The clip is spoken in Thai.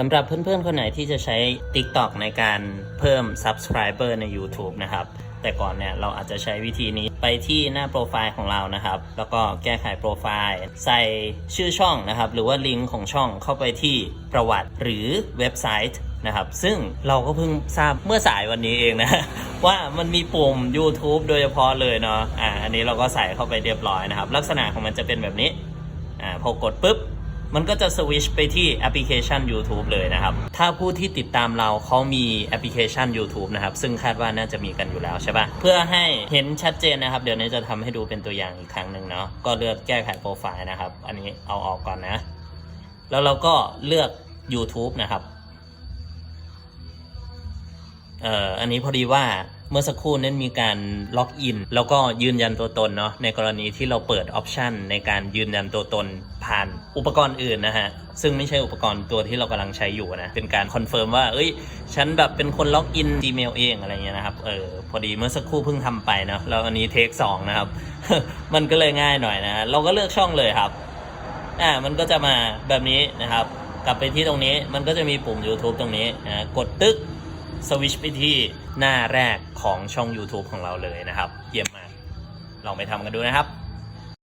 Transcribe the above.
สำหรับเพื่อนๆ คนไหนที่จะใช้ TikTok ในการเพิ่ม Subscriber ใน YouTube นะครับ แต่ก่อนเนี่ยเราอาจจะใช้วิธีนี้ไปที่หน้าโปรไฟล์ของเรานะครับ แล้วก็แก้ไขโปรไฟล์ ใส่ชื่อช่องนะครับ หรือว่าลิงก์ของช่องเข้าไปที่ประวัติหรือเว็บไซต์นะครับซึ่งเราก็เพิ่งทราบเมื่อสายวันนี้เองนะ ว่ามันมีปุ่ม YouTube โดยเฉพาะเลยเนาะอ่าอันนี้เราก็ใส่เข้าไปเรียบร้อยนะครับ ลักษณะของมันจะเป็นแบบนี้อ่าพอกดปุ๊บ มันก็จะสวิชไปที่แอปพลิเคชัน YouTube เลยนะครับ ถ้าผู้ที่ติดตามเราเขามีแอปพลิเคชัน YouTube นะครับ ซึ่งคาดว่าน่าจะมีกันอยู่แล้วใช่ปะเพื่อให้เห็นชัดเจนนะครับ เดี๋ยวนี้จะทำให้ดูเป็นตัวอย่างอีกครั้งหนึ่งเนาะ ก็เลือกแก้ไขโปรไฟล์นะครับ อันนี้เอาออกก่อนนะ แล้วเราก็เลือก YouTube นะครับ เอ่อ อันนี้พอดีว่า เมื่อสักครู่นั้นมีการล็อกอิน แล้วก็ยืนยันตัวตนเนาะในกรณีที่เราเปิดออปชันในการยืนยันตัวตนผ่านอุปกรณ์อื่นนะฮะ ซึ่งไม่ใช่อุปกรณ์ตัวที่เรากำลังใช้อยู่นะ เป็นการคอนเฟิร์มว่า เอ้ย ฉันแบบเป็นคนล็อกอิน Gmail เองอะไรเงี้ยนะครับ เออ พอดีเมื่อสักครู่เพิ่งทำไปเนาะแล้วอันนี้เทคสองนะครับ มันก็เลยง่ายหน่อยนะ เราก็เลือกช่องเลยครับ อ่า มันก็จะมาแบบนี้นะครับ กลับไปที่ตรงนี้ มันก็จะมีปุ่ม YouTube ตรงนี้นะกดตึ๊ก สวิชไปที่หน้าแรกของช่อง YouTube ของเราเลยนะครับ เยี่ยมมาก ลองไปทำกันดูนะครับ